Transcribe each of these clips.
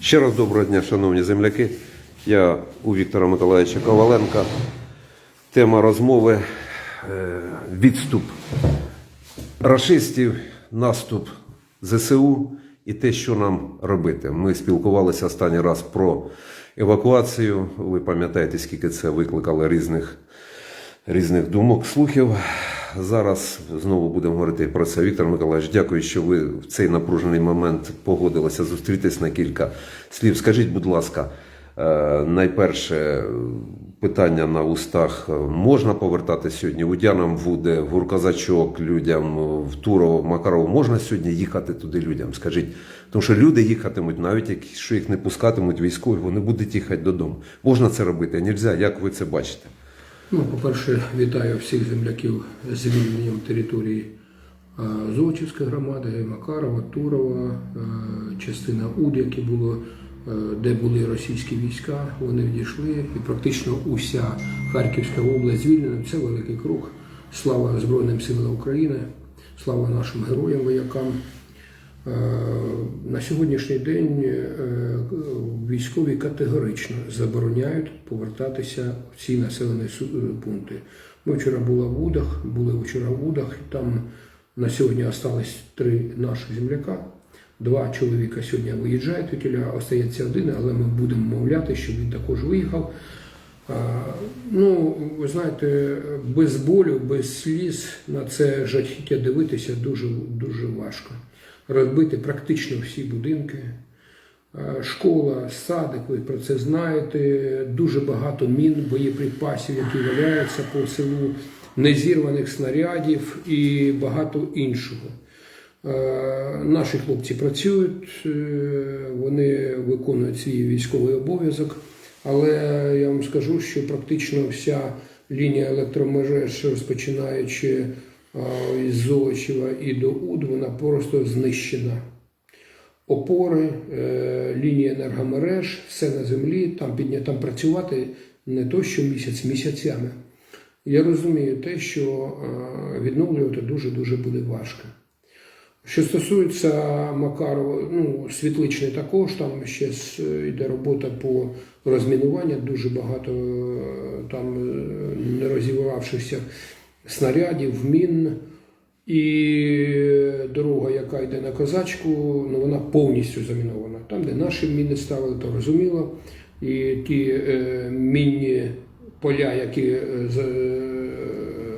Ще раз доброго дня, шановні земляки. Я у Віктора Миколаївича Коваленка. Тема розмови е, відступ рашистів, наступ ЗСУ і те, що нам робити. Ми спілкувалися останній раз про евакуацію. Ви пам'ятаєте, скільки це викликало різних, різних думок, слухів. Зараз знову будемо говорити про це. Віктор Миколаївич, дякую, що ви в цей напружений момент погодилися зустрітись на кілька слів. Скажіть, будь ласка, е, найперше питання на устах: можна повертати сьогодні удянам буде, в Гурказачок людям, в Турово, Макарово. Можна сьогодні їхати туди людям? Скажіть, тому що люди їхатимуть, навіть якщо їх не пускатимуть військові, вони будуть їхати додому. Можна це робити, а нельзя. Як ви це бачите? Ну, по-перше, вітаю всіх земляків з звільненням території Золочівської громади, Макарова, Турова, частина УД, які було, де були російські війська, вони відійшли, і практично уся Харківська область звільнена. Це великий круг. Слава Збройним силам України, слава нашим героям, воякам. Е, На сьогоднішній день е, військові категорично забороняють повертатися в ці населені су- пункти. Ми вчора були в Удах, були вчора в Удах, і там на сьогодні остались три наших земляка. Два чоловіка сьогодні виїжджають від остається один, але ми будемо мовляти, щоб він також виїхав. Ну, ви знаєте, без болю, без сліз на це жахіття дивитися дуже, дуже важко. Розбити практично всі будинки. Школа, садик, ви про це знаєте. Дуже багато мін, боєприпасів, які валяються по селу, незірваних снарядів і багато іншого. Е, Наші хлопці працюють, е, вони виконують свій військовий обов'язок, але я вам скажу, що практично вся лінія електромереж, розпочинаючи е, із Золочева і до УД, вона просто знищена. Опори, е, лінії енергомереж, все на землі, там підня, там працювати не то що місяць, місяцями. Я розумію те, що е, відновлювати дуже-дуже буде важко. Що стосується Макарова, ну, Світличний також, там ще йде робота по розмінуванню, дуже багато е, там не розібравшихся снарядів, мін. І дорога, яка йде на козачку, ну вона повністю замінована. Там, де наші міни ставили, то розуміло. І ті е, мінні поля, які е, е,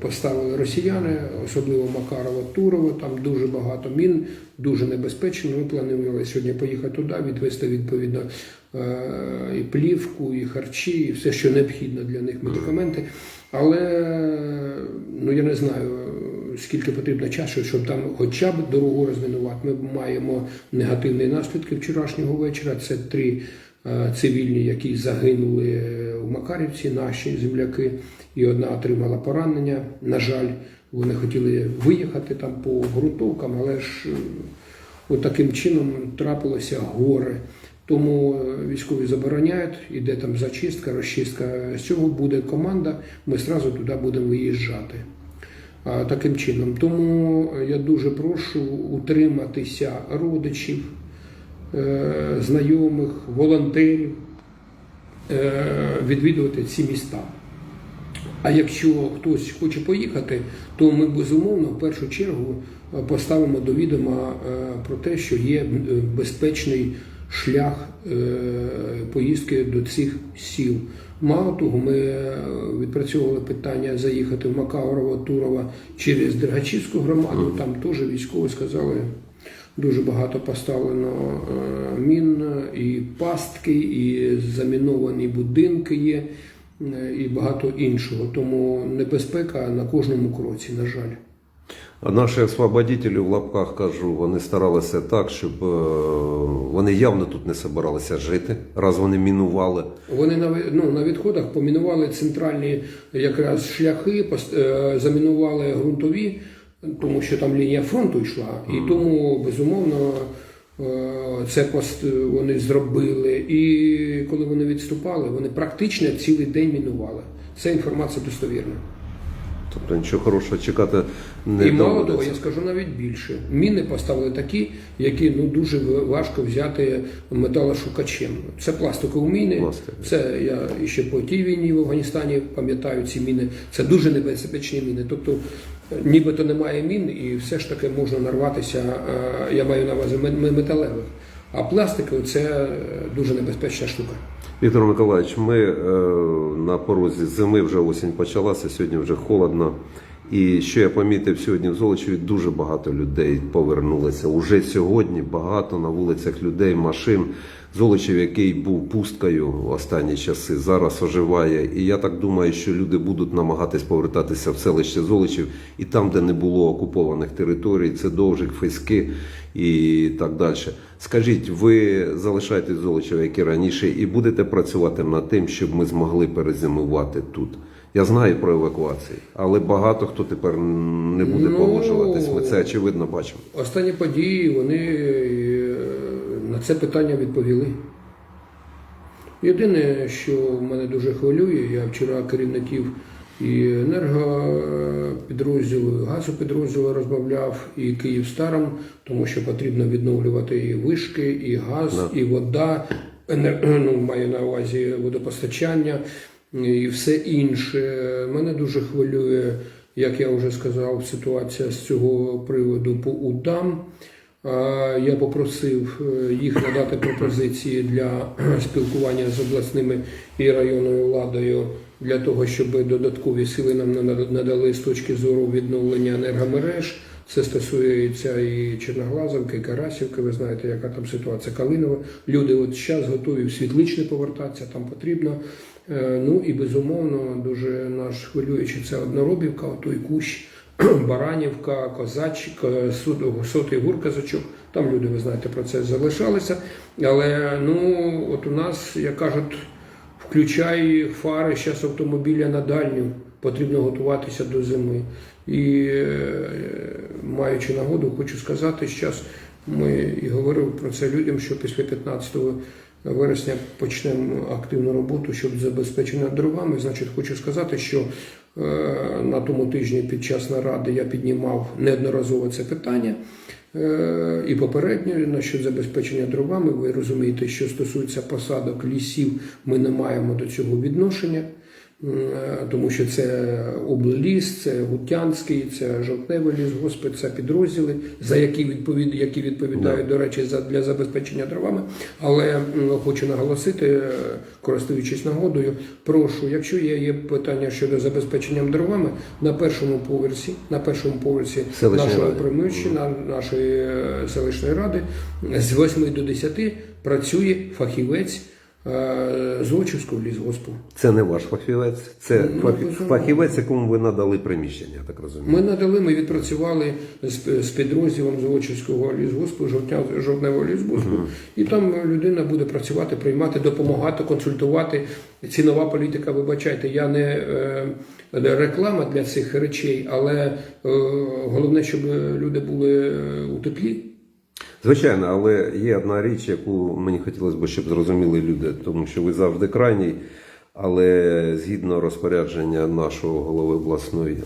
поставили росіяни, особливо Макарова, Турова, там дуже багато мін, дуже небезпечно. Ми планували сьогодні поїхати туди, відвести відповідно е, і плівку, і харчі, і все, що необхідно для них, медикаменти. Але ну я не знаю. Скільки потрібно часу, щоб там хоча б дорогу розмінувати. Ми маємо негативні наслідки вчорашнього вечора. Це три е, цивільні, які загинули в Макарівці, наші земляки, і одна отримала поранення. На жаль, вони хотіли виїхати там по ґрунтовкам, але ж е, от чином трапилося горе. Тому е, військові забороняють, іде там зачистка, розчистка. З цього буде команда. Ми зразу туди будемо виїжджати. Таким чином, тому я дуже прошу утриматися родичів, е, знайомих, волонтерів, е, відвідувати ці міста. А якщо хтось хоче поїхати, то ми безумовно в першу чергу е, поставимо до відома е, про те, що є е, безпечний шлях е, поїздки до цих сіл. Мало того, ми е, відпрацьовували питання заїхати в Макарово, Турова через Дергачівську громаду. Там теж військові сказали, дуже багато поставлено е, мін, і пастки, і заміновані будинки є, і багато іншого. Тому небезпека на кожному кроці, на жаль. Наші освободителі в лапках кажу, вони старалися так, щоб е, вони явно тут не собиралися жити, раз вони мінували. Вони на ну, на відходах помінували центральні якраз шляхи, е, замінували ґрунтові, тому що там лінія фронту йшла, і тому безумовно е, це пост- вони зробили. І коли вони відступали, вони практично цілий день мінували. Це інформація достовірна. Тобто нічого хорошого чекати не і мало того, я скажу навіть більше. Міни поставили такі, які ну дуже важко взяти металошукачем. Це пластикові міни. Пластик. Це я ще по тій війні в Афганістані пам'ятаю ці міни. Це дуже небезпечні міни. Тобто, е, нібито немає мін, і все ж таки можна нарватися. е, Я маю на увазі ме- ме- металевих. А пластикові це е, дуже небезпечна штука. Віктор Миколаївич, ми е, на порозі зими вже осінь почалася, сьогодні вже холодно. І що я помітив сьогодні в Золочеві, дуже багато людей повернулося. Уже сьогодні багато на вулицях людей, машин. Золочів, який був пусткою в останні часи, зараз оживає. І я так думаю, що люди будуть намагатись повертатися в селище Золочів і там, де не було окупованих територій, це Довжик, Феськи і так далі. Скажіть, ви залишаєтесь в Золочева, як і раніше, і будете працювати над тим, щоб ми змогли перезимувати тут. Я знаю про евакуації, але багато хто тепер не буде Ну, погоджуватись. Ми це очевидно бачимо. Останні події вони на це питання відповіли. Єдине, що мене дуже хвилює, я вчора керівників і енергопідрозділу, і газопідрозділу розмовляв, і Київстаром, тому що потрібно відновлювати і вишки, і газ, і вода, енер... ну, маю на увазі водопостачання і все інше. Мене дуже хвилює, як я вже сказав, ситуація з цього приводу по УДАМ. Я попросив е, їх надати пропозиції для спілкування з обласними і районною владою для того, щоб додаткові сили нам нада- надали з точки зору відновлення енергомереж. Це стосується і Черноглазовки, і Карасівки. Ви знаєте, яка там ситуація Калинова. Люди от зараз готові в світличне повертатися, там потрібно. Е, Ну і безумовно дуже наш хвилюючий це одноробівка, той кущ. Баранівка, Козачка, Сотий гур казачок. Там люди, ви знаєте, про це залишалися. Але ну, от у нас, як кажуть, включай фари зараз автомобіля на дальню. Потрібно готуватися до зими. І е, маючи нагоду, хочу сказати, зараз ми і говорив про це людям, що після 15 вересня почнемо активну роботу щодо забезпечення дровами. Значить, хочу сказати, що на тому тижні під час наради я піднімав неодноразово це питання. Е, І попередньо насчет забезпечення дровами, ви розумієте, що стосується посадок лісів, ми не маємо до цього відношення, е, тому що це облліс, це Гутянський, це Жовтневий лісгоспи, це підрозділи, за які відповід, які відповідають, до речі, за для забезпечення дровами. Але хочу наголосити, е, користуючись нагодою, прошу, якщо є, є питання щодо забезпечення дровами, на першому поверсі, на першому поверсі Селищної нашого приміщення нашої е, селищної ради з 8 до 10 працює фахівець е, Золочівського лісгоспу. Це не ваш фахівець, це Ну, фахі- фахівець, якому ви надали приміщення, я так розумію. Ми надали, ми відпрацювали з, з підрозділом Золочівського лісгоспу, жовтневого лісгоспу, і там людина буде працювати, приймати, допомагати, консультувати. Цінова політика, вибачайте, я не е, реклама для цих речей, але е, головне, щоб люди були е, у теплі. Звичайно, але є одна річ, яку мені хотілося б, щоб зрозуміли люди, тому що ви завжди крайній, але згідно розпорядження нашого голови обласної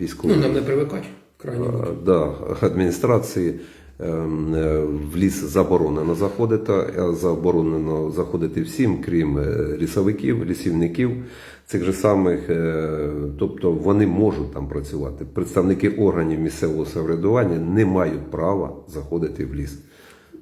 військової Ну, нам не привикати крайні. да, адміністрації, ем, е, в ліс заборонено заходити, а заборонено заходити всім, крім е, лісовиків, лісівників. Цих же самих, е, тобто вони можуть там працювати. Представники органів місцевого самоврядування не мають права заходити в ліс.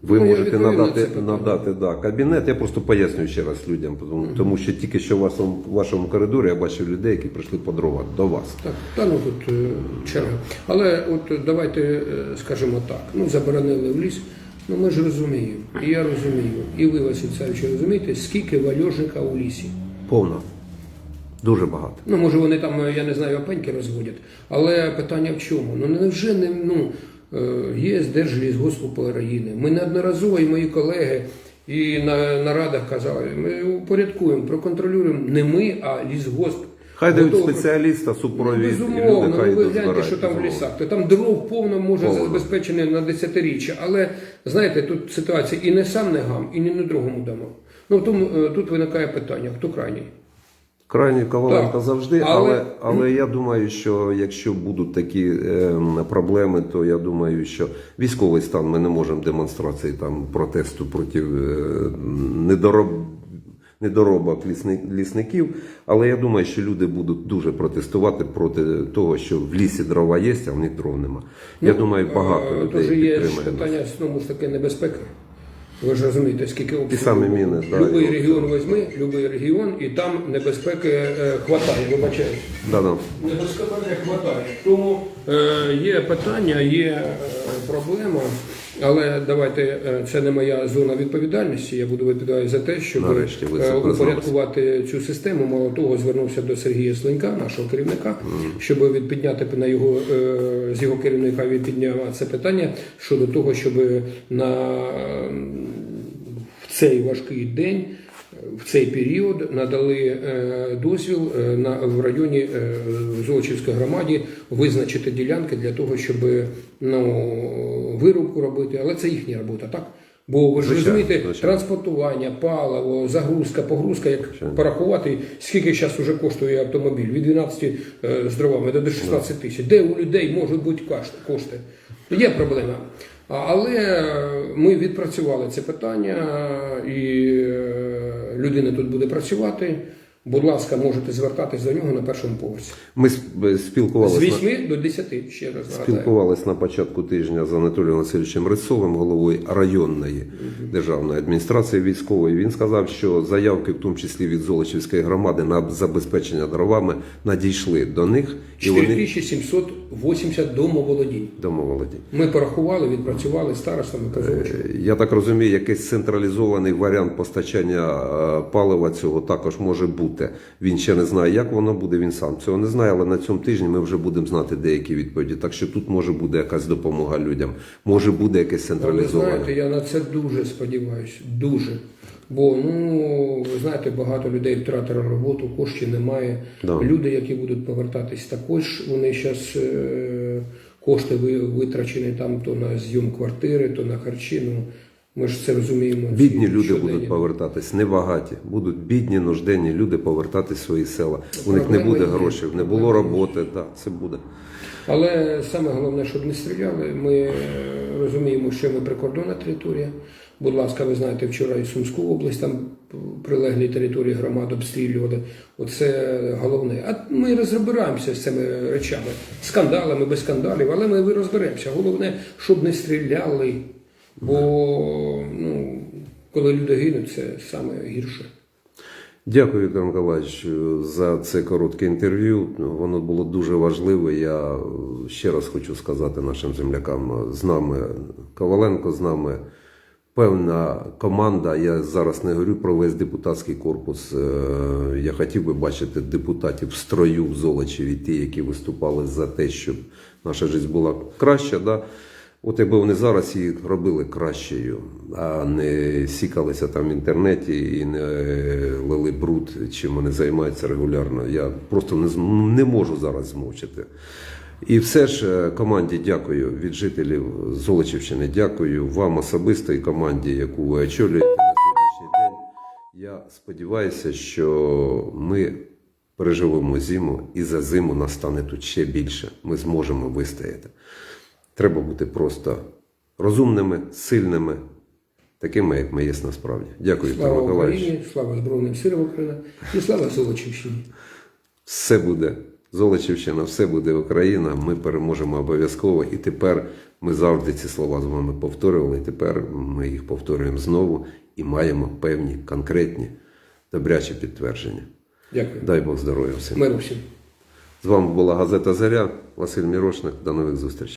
Ви Ну, можете надати, надати да, кабінет. Я просто пояснюю ще раз людям, тому, тому що тільки що в вашому, в вашому коридорі я бачив людей, які прийшли по дрова до вас. Так, та ну тут е, черга. Але от давайте е, скажемо так: ну заборонили в ліс. Ну ми ж розуміємо, і я розумію, і ви, Василь Царевич, розумієте, скільки вальожника у лісі. Повно. Дуже багато. Ну, може, вони там, е, я не знаю, опеньки розводять. Але питання в чому? Ну невже не ну, е, є Держлісгосп України. Ми неодноразово і мої колеги і на нарадах казали, ми упорядкуємо, проконтролюємо не ми, а лісгосп. Хай дають спеціаліста, Ну, супровід, і безумовно, ну, ви гляньте, що там в лісах. То там дров повно може Повно. забезпечене на десятиріччя. Але знаєте, тут ситуація і не сам не гам, і не на другому дамо. Ну тому е, тут виникає питання: хто крайній? Крайній Коваленко завжди, але- але, але я думаю, що якщо будуть такі е, проблеми, то я думаю, що військовий стан ми не можемо демонстрації там протесту проти е, недороб, недоробок лісни- лісників. Але я думаю, що люди будуть дуже протестувати проти того, що в лісі дрова є, а в них дров нема. я думаю, багато Ну, людей Тож є питання знову ж таки небезпеки. Ви ж розумієте, скільки обсягу. І саме міни, да, Любий і регіон візьми, любий регіон, і там небезпеки е, хватає, вибачаю. Да-да. Небезпеки хватає. Тому є питання, є е, проблема. Але давайте е, це не моя зона відповідальності. Я буду відповідати за те, щоб Нарешті ви це е, упорядкувати цю систему. Мало того, звернувся до Сергія Слинька, нашого керівника, щоб від- підняти на його е, з його керівника він це питання щодо того, щоб на в цей важкий день. В цей період надали е, дозвіл е, на в районі е, в Золочівській громаді визначити ділянки для того, щоб ну, вирубку робити, але це їхня робота, так? Бо ви ж розумієте, транспортування, паливо, загрузка, погрузка, як порахувати, скільки зараз вже коштує автомобіль? Від 12 е, з дровами до 16 тисяч. Де у людей можуть бути кошти? Є проблема. Але ми відпрацювали це питання, і е, людина тут буде працювати. Будь ласка, можете звертатись до нього на першому поверсі. Ми З спілкувалися. 8 до 10, ще раз. Спілкувалися на початку тижня з Анатолієм Васильовичем Рисовим, головою районної державної адміністрації військової. Він сказав, що заявки, в тому числі від Золочівської громади, на забезпечення дровами надійшли до них і вони 4780 домоволодінь. домоволоді. Ми порахували, відпрацювали старостами по Я так розумію, якийсь централізований варіант постачання е, палива цього також може бути. Він ще не знає, як воно буде. Він сам цього не знає, але на цьому тижні ми вже будемо знати деякі відповіді. Так що тут може буде якась допомога людям, може буде якесь ви централізоване. знаєте, я на це дуже сподіваюся. Дуже. Бо ну ви знаєте, багато людей втратили роботу, коштів немає. Да. Люди, які будуть повертатись, також вони зараз е, кошти витрачені там то на зйом квартири, то на харчі. Ну ми ж це розуміємо. Бідні люди щоденні. будуть повертатись, небагаті. Будуть бідні, нужденні люди повертатись в свої села. У них не буде грошей, не було роботи. Так, це буде. Але саме головне, щоб не стріляли. Ми е, розуміємо, що ми прикордонна територія. Будь ласка, ви знаєте, вчора і Сумську область там прилеглі території громад обстрілювали. Оце головне. А ми розбираємося з цими речами, скандалами, без скандалів, але ми розберемося. Головне, щоб не стріляли. Бо ну, коли люди гинуть, це саме гірше. Дякую, Віктор Миколаївич, за це коротке інтерв'ю. Воно було дуже важливе. Я ще раз хочу сказати нашим землякам: з нами Коваленко, з нами певна команда. Я зараз не говорю про весь депутатський корпус. Е, Я хотів би бачити депутатів в строю в Золочеві, ті, які виступали за те, щоб наша життя була краща. Да? От якби вони зараз її робили кращою, а не сікалися там в інтернеті і не лили бруд, чим вони займаються регулярно. Я просто не, не можу зараз змовчати. І все ж е, команді дякую від жителів Золочівщини. Дякую вам особисто і команді, яку ви очолюєте на сьогоднішній день. Я сподіваюся, що ми переживемо зиму і за зиму нас стане тут ще більше. Ми зможемо вистояти. Треба бути просто розумними, сильними, такими, як ми є насправді. Дякую, Віктор Слава Миколаївич. Україні, слава Збройним силам України і слава Золочівщині. Все буде Золочівщина, все буде Україна. Ми переможемо обов'язково. І тепер ми завжди ці слова з вами повторювали. І тепер ми їх повторюємо знову і маємо певні конкретні добрячі підтвердження. Дякую. Дай Бог здоров'я всім. Миру всім. З вами була газета Заря. Василь Мірошник. До нових зустрічей.